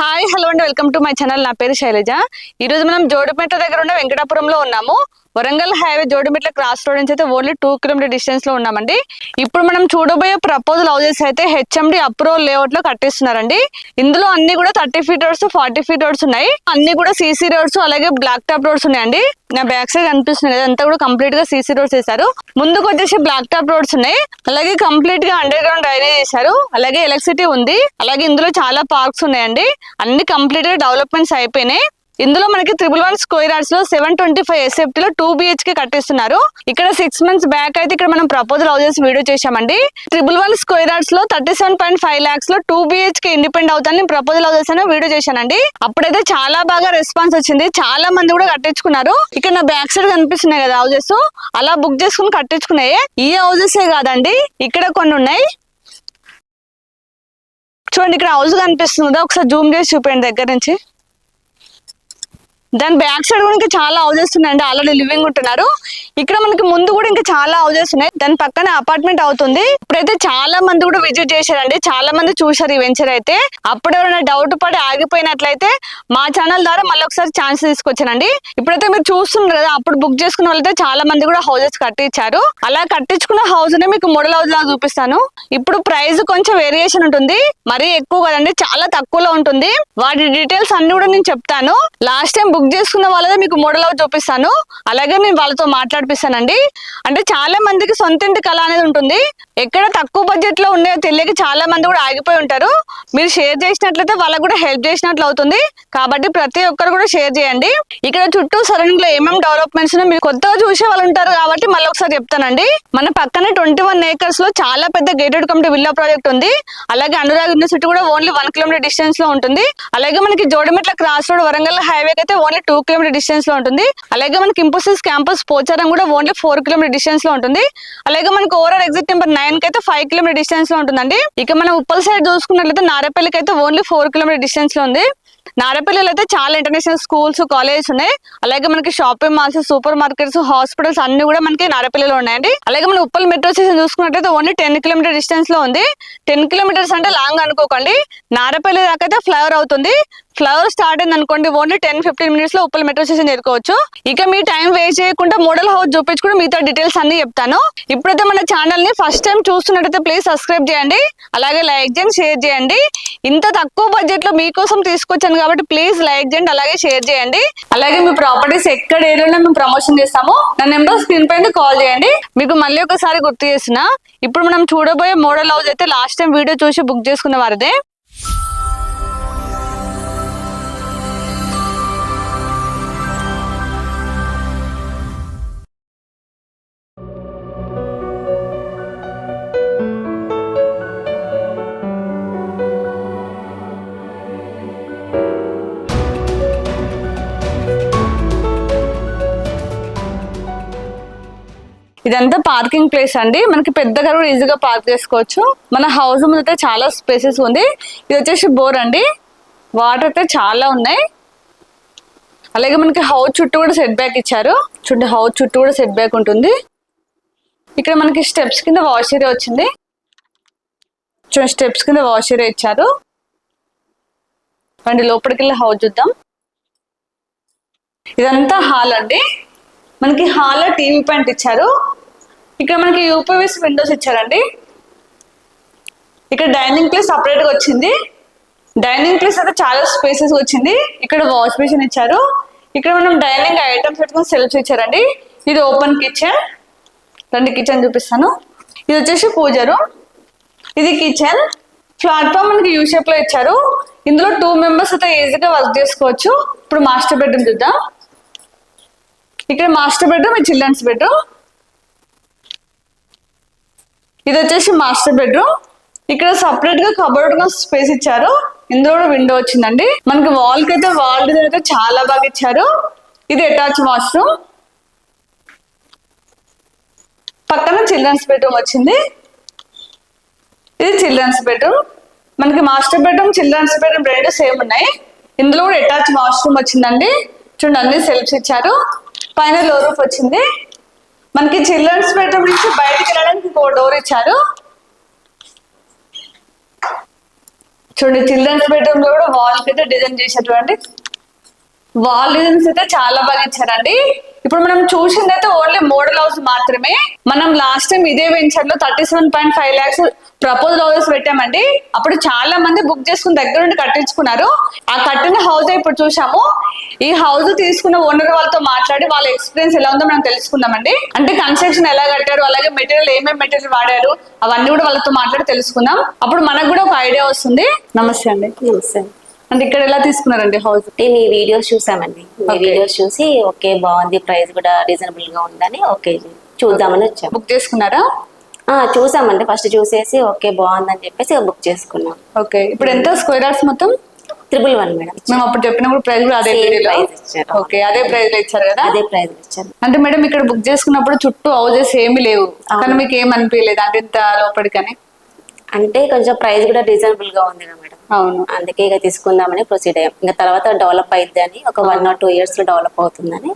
Ha! Hi hello అండి. Welcome to my channel. నా పేరు శైలజ. ఈ రోజు మనం జోడిమెట్ల దగ్గర ఉన్న వెంకటాపురంలో ఉన్నాము. Warangal highway Jodimetla cross road నుంచి అయితే ఓన్లీ టూ కిలోమీటర్ డిస్టెన్స్లో ఉన్నామండి. ఇప్పుడు మనం చూడబోయే ప్రపోజల్ హౌజెస్ అయితే హెచ్ఎండి అప్రూవల్ లేఅవుట్లో కట్టిస్తున్నారండి. ఇందులో అన్ని కూడా thirty feet roads forty feet roads ఉన్నాయి. అన్ని కూడా సీసీ రోడ్స్ అలాగే బ్లాక్ టాప్ రోడ్స్ ఉన్నాయండి. నా బ్యాక్ సైడ్ కనిపిస్తుంది అంతా కూడా కంప్లీట్గా సీసీ రోడ్స్ వేశారు. ముందుకు వచ్చేసి బ్లాక్ టాప్ రోడ్స్ ఉన్నాయి. అలాగే కంప్లీట్గా అండర్ గ్రౌండ్ డ్రైనేజ్ చేశారు అలాగే ఎలక్ట్రిసిటీ ఉంది. అలాగే ఇందులో చాలా పార్క్స్ ఉన్నాయండి. అన్ని కంప్లీట్గా డెవలప్మెంట్స్ అయిపోయినాయి. ఇందులో మనకి త్రిబుల్ వన్ స్క్వేర్ యార్డ్స్లో సెవెన్ ట్వంటీ ఫైవ్ ఎస్ఎఫ్టీ లో టూ బిహెచ్కే కట్టిస్తున్నారు. ఇక్కడ సిక్స్ మంత్స్ బ్యాక్ అయితే ఇక్కడ మనం ప్రపోజల్ హౌసెస్ వీడియో చేశామండి. త్రిబుల్ వన్ స్క్వేర్ యార్డ్స్లో థర్టీ సెవెన్ పాయింట్ ఫైవ్ లాక్స్లో టూ బిహెచ్కే ఇండిపెండ్ అవుతాను ప్రపోజల్ హౌసెస్ అనే వీడియో చేశానండి. అప్పుడైతే చాలా బాగా రెస్పాన్స్ వచ్చింది. చాలా మంది కూడా కట్టించుకున్నారు. ఇక్కడ నా బ్యాక్ సైడ్ కనిపిస్తున్నాయి కదా హౌసెస్ అలా బుక్ చేసుకుని కట్టించుకున్నాయి. ఈ హౌసెస్ కాదండి. ఇక్కడ కొన్ని ఉన్నాయి. చూడండి ఇక్కడ హౌస్ కనిపిస్తుంది కదా ఒకసారి జూమ్ చేసి చూపండి దగ్గర నుంచి. దాని బ్యాక్ సైడ్ కూడా ఇంకా చాలా హౌజెస్ ఉన్నాయండి. ఆల్రెడీ లివింగ్ ఉంటున్నారు. ఇక్కడ మనకి ముందు కూడా ఇంకా చాలా హౌజెస్ ఉన్నాయి. దాని పక్కన అపార్ట్మెంట్ అవుతుంది. ఇప్పుడైతే చాలా మంది కూడా విజిట్ చేశారండి. చాలా మంది చూశారు ఈ వెంచర్ అయితే. అప్పుడేమైనా డౌట్ పడి ఆగిపోయినట్లయితే మా ఛానల్ ద్వారా మళ్ళీ ఒకసారి ఛాన్స్ తీసుకొచ్చానండి. ఇప్పుడైతే మీరు చూస్తున్నారు కదా అప్పుడు బుక్ చేసుకున్న వాళ్ళైతే చాలా మంది కూడా హౌజెస్ కట్టించారు. అలా కట్టించుకున్న హౌస్ నే మీకు మోడల్ హౌస్ లాగా చూపిస్తాను. ఇప్పుడు ప్రైస్ కొంచెం వేరియేషన్ ఉంటుంది. మరీ ఎక్కువ కదండి చాలా తక్కువలో ఉంటుంది. వాటి డీటెయిల్స్ అన్ని కూడా నేను చెప్తాను. లాస్ట్ టైం బుక్ చేసుకున్న వాళ్ళదే మీకు మోడల్ అవి చూపిస్తాను. అలాగే నేను వాళ్ళతో మాట్లాడిపిస్తానండి. అంటే చాలా మందికి సొంత ఇంటి కళ అనేది ఉంటుంది. ఎక్కడ తక్కువ బడ్జెట్లో ఉన్నాయో తెలియక చాలా మంది కూడా ఆగిపోయి ఉంటారు. మీరు షేర్ చేసినట్లయితే వాళ్ళకు కూడా హెల్ప్ చేసినట్లు అవుతుంది. కాబట్టి ప్రతి ఒక్కరు కూడా షేర్ చేయండి. ఇక్కడ చుట్టూ సరౌండింగ్లో ఏమేమి డెవలప్మెంట్స్ మీరు కొత్తగా చూసే వాళ్ళు ఉంటారు కాబట్టి మళ్ళీ ఒకసారి చెప్తానండి. మన పక్కనే ట్వంటీ వన్ ఏకర్స్లో చాలా పెద్ద గేటెడ్ కమిటీ విల్లా ప్రాజెక్ట్ ఉంది. అలాగే అనురాగ్ యూనివర్సిటీ కూడా ఓన్లీ వన్ కిలోమీటర్ డిస్టెన్స్లో ఉంటుంది. అలాగే మనకి Jodametla cross road Warangal highway అయితే ఓన్లీ టూ కిలోమీటర్ డిస్టెన్స్లో ఉంటుంది. అలాగే మనకి ఇంపోసిస్ క్యాంపస్ పోచారం కూడా ఓన్లీ ఫోర్ కిలోమీటర్ డిస్టెన్స్లో ఉంటుంది. అలాగే మనకి ఓవరాల్ ఎగ్జిట్ నెంబర్ నైన్కి అయితే ఫైవ్ కిలోమీటర్ డిస్టెన్స్లో ఉంటుందండి. ఇక మనం ఉప్పల్ సైడ్ చూసుకున్నట్లయితే నారపల్లికి అయితే ఓన్లీ ఫోర్ కిలోమీటర్ డిస్టెన్స్లో ఉంది. నారపల్లిలో అయితే చాలా ఇంటర్నేషనల్ స్కూల్స్ కాలేజెస్ ఉన్నాయి. అలాగే మనకి shopping malls super markets hospitals అన్ని కూడా మనకి నారపల్లిలో ఉన్నాయండి. అలాగే మన ఉప్పల్ మెట్రో స్టేషన్ చూసుకున్నట్లయితే ఓన్లీ టెన్ కిలోమీటర్ డిస్టెన్స్లో ఉంది. టెన్ కిలోమీటర్స్ అంటే లాంగ్ అనుకోకండి. నారపల్లి దాకా అయితే ఫ్లవర్ అవుతుంది. ఫ్లవర్ స్టార్ట్ అయింది అనుకోండి ఓన్లీ టెన్ ఫిఫ్టీన్ మినిట్స్లో ఉప్పల్ మెట్రో స్టేషన్ చేరుకోవచ్చు. ఇక మీ టైం వేస్ట్ చేయకుండా మోడల్ హౌస్ చూపించుకుని మీతో డీటెయిల్స్ అన్ని చెప్తాను. ఇప్పుడైతే మన ఛానల్ని ఫస్ట్ టైం చూస్తున్నట్టయితే ప్లీజ్ సబ్స్క్రైబ్ చేయండి. అలాగే లైక్ చేయండి షేర్ చేయండి. ఇంత తక్కువ బడ్జెట్లో మీకోసం తీసుకొచ్చాను కాబట్టి ప్లీజ్ లైక్ చేయండి అలాగే షేర్ చేయండి. అలాగే మీ ప్రాపర్టీస్ ఎక్కడ ఏరియాలో మేము ప్రమోషన్ చేస్తాము. నా నెంబర్ స్క్రీన్ పైన కాల్ చేయండి. మీకు మళ్ళీ ఒకసారి గుర్తు చేసిన ఇప్పుడు మనం చూడబోయే మోడల్ హౌస్ అయితే లాస్ట్ టైం వీడియో చూసి బుక్ చేసుకున్న వారిదే. ఇదంతా పార్కింగ్ ప్లేస్ అండి. మనకి పెద్దగా కూడా ఈజీగా పార్క్ చేసుకోవచ్చు. మన హౌస్ ముందు అయితే చాలా స్పేసెస్ ఉంది. ఇది వచ్చేసి బోర్ అండి. వాటర్ అయితే చాలా ఉన్నాయి. అలాగే మనకి హౌస్ చుట్టూ కూడా సెట్ బ్యాక్ ఇచ్చారు. చుట్టూ హౌస్ చుట్టూ కూడా సెట్ బ్యాక్ ఉంటుంది. ఇక్కడ మనకి స్టెప్స్ కింద వాష్ ఏరియా వచ్చింది. చూడండి స్టెప్స్ కింద వాష్ ఏరియా ఇచ్చారు. అండి లోపలికి వెళ్ళి హౌస్ చూద్దాం. ఇదంతా హాల్ అండి. మనకి హాల్లో టీవీ పాయింట్ ఇచ్చారు. ఇక్కడ మనకి యూపీఎస్ విండోస్ ఇచ్చారండి. ఇక్కడ డైనింగ్ ప్లేస్ సపరేట్గా వచ్చింది. డైనింగ్ ప్లేస్ అయితే చాలా స్పేసెస్ వచ్చింది. ఇక్కడ వాష్ బేసిన్ ఇచ్చారు. ఇక్కడ మనం డైనింగ్ ఐటమ్స్ పెట్టుకుని సెల్ఫ్స్ ఇచ్చారండి ఇది ఓపెన్ కిచెన్ రండి కిచెన్ చూపిస్తాను. ఇది వచ్చేసి పూజరు ఇది కిచెన్ ప్లాట్ఫామ్ మనకి యూ షేప్లో ఇచ్చారు. ఇందులో టూ మెంబర్స్ అయితే ఈజీగా వర్క్ చేసుకోవచ్చు. ఇప్పుడు మాస్టర్ బెడ్రూమ్ చూద్దాం. ఇక్కడ మాస్టర్ బెడ్రూమ్ ఇది చిల్డ్రన్స్ బెడ్రూమ్ ఇది వచ్చేసి మాస్టర్ బెడ్రూమ్ ఇక్కడ సపరేట్గా కబోర్డ్గా స్పేస్ ఇచ్చారు. ఇందులో కూడా విండో వచ్చిందండి. మనకి వాల్కి అయితే వాల్ డిజైన్ అయితే చాలా బాగా ఇచ్చారు. ఇది అటాచ్ వాష్రూమ్ పక్కన చిల్డ్రన్స్ బెడ్రూమ్ వచ్చింది. ఇది చిల్డ్రన్స్ బెడ్రూమ్ మనకి మాస్టర్ బెడ్రూమ్ చిల్డ్రన్స్ బెడ్రూమ్ రెండు సేమ్ ఉన్నాయి. ఇందులో కూడా అటాచ్ వాష్రూమ్ వచ్చిందండి. చూడండి అన్ని సెల్ఫ్స్ ఇచ్చారు. పైన లో రూఫ్ వచ్చింది. మనకి చిల్డ్రన్స్ బెడ్రూమ్ నుంచి బయటకు వెళ్ళడానికి ఇంకో డోర్ ఇచ్చారు. చూడండి చిల్డ్రన్స్ బెడ్రూమ్లో కూడా వాల్ అయితే డిజైన్ చేసేటువంటి వాల్యూమ్స్ అయితే చాలా బాగా ఇచ్చారండి. ఇప్పుడు మనం చూసింది అయితే ఓన్లీ మోడల్ హౌస్ మాత్రమే. మనం లాస్ట్ టైం ఇదే వెంచర్లో thirty seven point five lakhs proposal houses పెట్టామండి. అప్పుడు చాలా మంది బుక్ చేసుకుని దగ్గర నుండి కట్టించుకున్నారు. ఆ కట్టిన హౌస్ ఇప్పుడు చూసాము ఈ హౌస్ తీసుకున్న ఓనర్ వాళ్ళతో మాట్లాడి వాళ్ళ ఎక్స్పీరియన్స్ ఎలా ఉందో మనం తెలుసుకుందామండి. అంటే కన్స్ట్రక్షన్ ఎలా కట్టారు అలాగే మెటీరియల్ ఏమేమి మెటీరియల్ వాడారు అవన్నీ కూడా వాళ్ళతో మాట్లాడి తెలుసుకుందాం. అప్పుడు మనకు కూడా ఒక ఐడియా వస్తుంది. నమస్తే అండి. నమస్తే అంటే ఇక్కడ ఎలా తీసుకున్నారండి హౌస్ మీ వీడియోస్ చూసామండి. మీ. వీడియోస్ చూసి ఓకే బాగుంది ప్రైస్ కూడా రీజనబుల్గా ఉందని ఓకే చూద్దామని వచ్చాం బుక్ చేసుకున్నారా? ఆ, చూసామండి. ఫస్ట్ చూసేసి ఓకే బాగుందని చెప్పేసి బుక్ చేసుకున్నాం. ఓకే ఇప్పుడు ఎంత స్క్వేర్ యార్డ్స్ మొత్తం? Triple one madam. మేము అప్పుడు చెప్పినప్పుడు ప్రైస్ కూడా అదే ఇచ్చారు. ఓకే అదే ప్రైస్లో ఇచ్చారు కదా? అదే ప్రైస్ ఇచ్చాను అంటే మేడం ఇక్కడ బుక్ చేసుకున్నప్పుడు చుట్టూ హౌజెస్ ఏమీ లేవు. కానీ మీకు ఏం అనిపించలేదు? అంటే ఇంత లోపలికని? అంటే కొంచెం ప్రైస్ కూడా రీజనబుల్గా ఉంది అవును. అందుకే ఇక తీసుకుందామని ప్రొసీడ్ అయ్యాం. ఇంకా తర్వాత డెవలప్ అయిద్ది అని ఒక వన్ ఆర్ టూ ఇయర్స్లో డెవలప్ అవుతుందని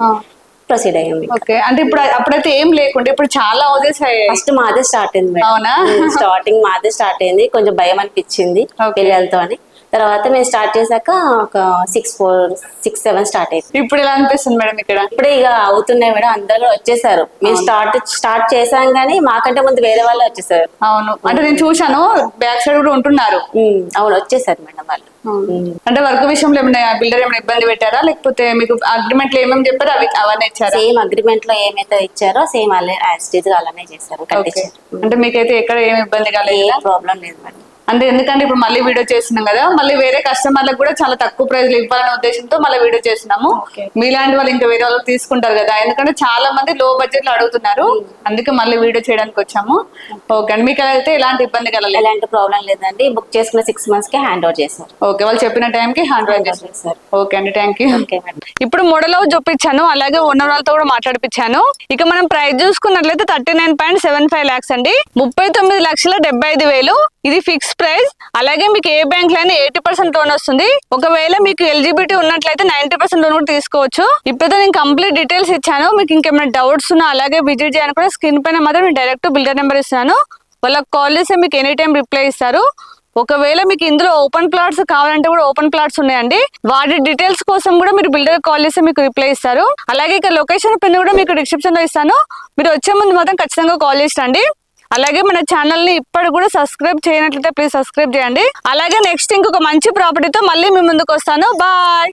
ప్రొసీడ్ అయ్యాం ఓకే. అంటే ఇప్పుడు అప్పుడైతే ఏం లేకుంటే ఇప్పుడు చాలా హౌజెస్ ఫస్ట్ మాదే స్టార్ట్ అయింది అవునా? స్టార్టింగ్ మాదే స్టార్ట్ అయింది. కొంచెం భయం అనిపించింది. పిల్లలతో అని. తర్వాత మేము స్టార్ట్ చేశాక ఒక six four six seven start అయింది. ఇప్పుడు ఎలా అనిపిస్తుంది మేడం ఇక్కడ? ఇప్పుడే ఇక అవుతున్నాయి మేడం అందరూ వచ్చేసారు. మేము స్టార్ట్ స్టార్ట్ చేసాం కానీ మాకంటే ముందు వేరే వాళ్ళు వచ్చేసారు. అవును. అంటే నేను చూశాను బ్యాక్ సైడ్ కూడా ఉంటున్నారు. అవును వచ్చేసారు మేడం వాళ్ళు. అంటే వర్క్ విషయంలో ఏమైనా బిల్డర్ ఏమైనా ఇబ్బంది పెట్టారా? లేకపోతే మీకు అగ్రిమెంట్లు ఏమేమి చెప్పారు అవి అవన్నీ ఇచ్చారా? సేమ్ అగ్రిమెంట్లో ఏమైతే ఇచ్చారో సేమ్ వాళ్ళే యాజ్ అలానే చేశారు అంటే మీకైతే ఎక్కడ ఏమి ఇబ్బంది కాలేదు? ప్రాబ్లం లేదు మేడం. అంటే ఎందుకంటే ఇప్పుడు మళ్ళీ వీడియో చేస్తున్నాం కదా మళ్ళీ వేరే కస్టమర్లకు కూడా చాలా తక్కువ ప్రైస్లో ఇవ్వాలనే ఉద్దేశంతో మళ్ళీ వీడియో చేస్తున్నాము. మీలాంటి వాళ్ళు ఇంకా వేరే వాళ్ళు తీసుకుంటారు కదా ఎందుకంటే చాలా మంది లో బడ్జెట్లో అడుగుతున్నారు. అందుకే మళ్ళీ వీడియో చేయడానికి వచ్చాము. ఓకే అండి మీకు అయితే ఎలాంటి ఇబ్బంది కలగలేదు? ఎలాంటి ప్రాబ్లం లేదండి. బుక్ చేసుకున్న సిక్స్ మంత్స్కి హ్యాండ్ ఓవర్ చేశారు. ఓకే వాళ్ళు చెప్పిన టైంకి హ్యాండ్ ఓవర్ చేస్తారు చేశారు. ఓకే అండి థ్యాంక్ యూ ఇప్పుడు మోడల్ హౌస్ చూపించాను అలాగే ఓనర్ వాళ్ళతో కూడా మాట్లాడిపించాను. ఇక మనం ప్రైస్ చూసుకున్నట్లయితే thirty nine point seven five lakhs అండి. ముప్పై తొమ్మిది లక్షల డెబ్బై ఐదు వేలు. ఇది ఫిక్స్ ప్రైస్. అలాగే మీకు ఏ బ్యాంక్లో అయినా ఎయిటీ పర్సెంట్ లోన్ వస్తుంది. ఒకవేళ మీకు ఎలిజిబిలిటీ ఉన్నట్లయితే నైన్టీ పర్సెంట్ లోన్ కూడా తీసుకోవచ్చు. ఇప్పుడైతే నేను కంప్లీట్ డీటెయిల్స్ ఇచ్చాను. మీకు ఇంకేమైనా డౌట్స్ ఉన్నా అలాగే విజిట్ చేయాలని కూడా స్క్రీన్ పైన మాత్రం నేను డైరెక్ట్ బిల్డర్ నెంబర్ ఇస్తాను వాళ్ళకి కాల్ చేస్తే మీకు ఎనీ టైం రిప్లై ఇస్తారు. ఒకవేళ మీకు ఇందులో ఓపెన్ ప్లాట్స్ కావాలంటే కూడా ఓపెన్ ప్లాట్స్ ఉన్నాయండి. వాటి డీటెయిల్స్ కోసం కూడా మీరు బిల్డర్ కాల్ చేస్తే మీకు రిప్లై ఇస్తారు. అలాగే ఇక లొకేషన్ పిన్ కూడా మీకు డిస్క్రిప్షన్లో ఇస్తాను. మీరు వచ్చే ముందు మాత్రం ఖచ్చితంగా కాల్ చేసి రండి. అలాగే మన ఛానల్ని ఇప్పటి కూడా సబ్స్క్రైబ్ చేయనట్లయితే ప్లీజ్ సబ్స్క్రైబ్ చేయండి. అలాగే నెక్స్ట్ ఇంకొక మంచి ప్రాపర్టీతో మళ్ళీ మీ ముందుకు వస్తాను. బాయ్